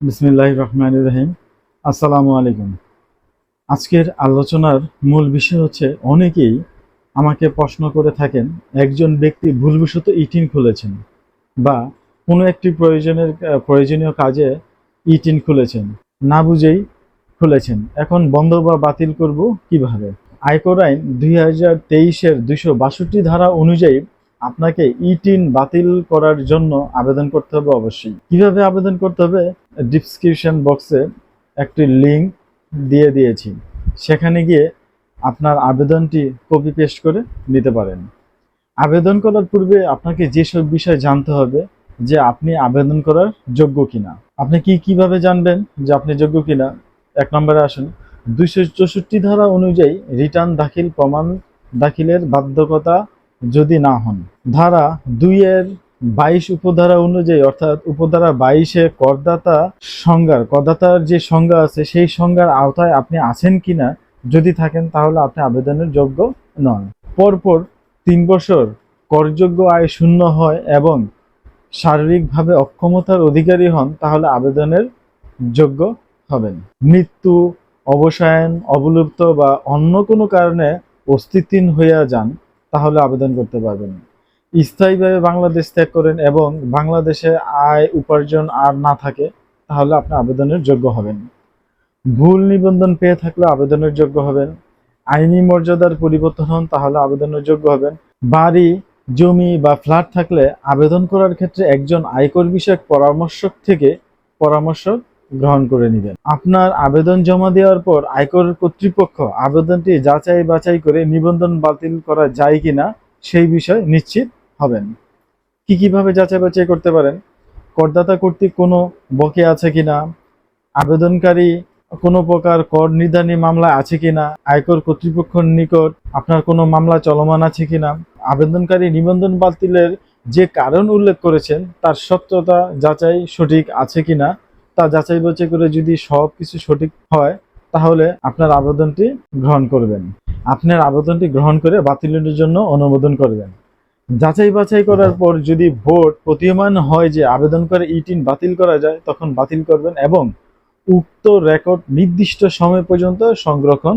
বিসমিল্লাহ রহমান রহিম। আসসালামু আলাইকুম। আজকের আলোচনার মূল বিষয় হচ্ছে অনেকেই আমাকে প্রশ্ন করে থাকেন, একজন ব্যক্তি ভুলবশত ইটিন খুলেছেন বা কোনো একটি প্রয়োজনের, প্রয়োজনীয় কাজে ইটিন খুলেছেন, না বুঝেই খুলেছেন। এখন বন্ধ বা বাতিল করব কীভাবে? আয়কর আইন দুই হাজার তেইশের দুশো বাষট্টি ধারা অনুযায়ী আপনাকে ইটিন বাতিল করার জন্য আবেদন করতে হবে অবশ্যই। কীভাবে আবেদন করতে হবে? ডিসক্রিপশন বক্সে একটি লিংক দিয়ে দিয়েছি। সেখানে গিয়ে আপনার আবেদনটি কপি পেস্ট করে নিতে পারেন। আবেদন করার পূর্বে আপনাকে যেসব বিষয় জানতে হবে, যে আপনি আবেদন করার যোগ্য কিনা। আপনি কি কীভাবে জানবেন যে আপনি যোগ্য কিনা? এক নম্বরে আসুন। দুইশো চৌষট্টি ধারা অনুযায়ী রিটার্ন দাখিল প্রমাণ দাখিলের বাধ্যকতা যদি না হন। ধারা দুইয়ের বাইশ উপধারা অনুযায়ী, অর্থাৎ উপধারা বাইশে করদাতা সংজ্ঞার, করদাতার যে সংজ্ঞা আছে, সেই সংজ্ঞার আওতায় আপনি আছেন কিনা যদি থাকেন, তাহলে আপনি আবেদনের যোগ্য নন। পরপর তিন বছর করযোগ্য আয় শূন্য হয় এবং শারীরিকভাবে অক্ষমতার অধিকারী হন, তাহলে আবেদনের যোগ্য হবেন। মৃত্যু অবসায়ন অবলুপ্ত বা অন্য কোনো কারণে অস্তিত্বহীন হইয়া যান তাহলে আবেদন করতে পারবেন। স্থায়ীভাবে বাংলাদেশ ত্যাগ করেন এবং বাংলাদেশে আয় উপার্জন আর না থাকে, তাহলে আপনি আবেদনের যোগ্য হবেন। ভুল নিবন্ধন পেয়ে থাকলে আবেদনের যোগ্য হবেন। আইনি মর্যাদার পরিবর্তন হন, তাহলে আবেদনের যোগ্য হবেন। বাড়ি, জমি বা ফ্ল্যাট থাকলে আবেদন করার ক্ষেত্রে একজন আয়কর বিষয়ক পরামর্শক থেকে পরামর্শ গ্রহণ করে নেবেন। আপনার আবেদন জমা দেওয়ার পর আয়কর কর্তৃপক্ষ আবেদনটি যাচাই বাছাই করে নিবন্ধন বাতিল করা যায় কিনা সেই বিষয়ে নিশ্চিত হবেন। কি কীভাবে যাচাই বাছাই করতে পারেন? করদাতা কর্তৃক কোনো বকে আছে কিনা? আবেদনকারী কোনো প্রকার কর নির্ধারণী মামলা আছে কিনা? আয়কর কর্তৃপক্ষের নিকট আপনার কোনো মামলা চলমান আছে কিনা? আবেদনকারী নিবন্ধন বাতিলের যে কারণ উল্লেখ করেছেন, তার সত্যতা যাচাই সঠিক আছে কিনা? তা যাচাই বাছাই করে যদি সব কিছু সঠিক হয়, তাহলে আপনার আবেদনটি গ্রহণ করবেন। আপনার আবেদনটি গ্রহণ করে বাতিলের জন্য অনুমোদন করবেন। যাচাই বাছাই করার পর যদি ভোট প্রতীয়মান হয় যে আবেদন করে ইটিন বাতিল করা যায়, তখন বাতিল করবেন এবং উক্ত রেকর্ড নির্দিষ্ট সময় পর্যন্ত সংরক্ষণ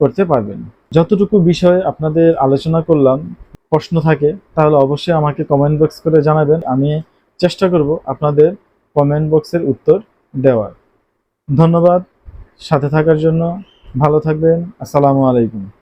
করতে পারবেন। যতটুকু বিষয় আপনাদের আলোচনা করলাম, প্রশ্ন থাকে, তাহলে অবশ্যই আমাকে কমেন্ট বক্স করে জানাবেন। আমি চেষ্টা করব আপনাদের কমেন্ট বক্সের উত্তর দেওয়ার। ধন্যবাদ। সাথে থাকার জন্য ভালো থাকবেন। আসসালামু আলাইকুম।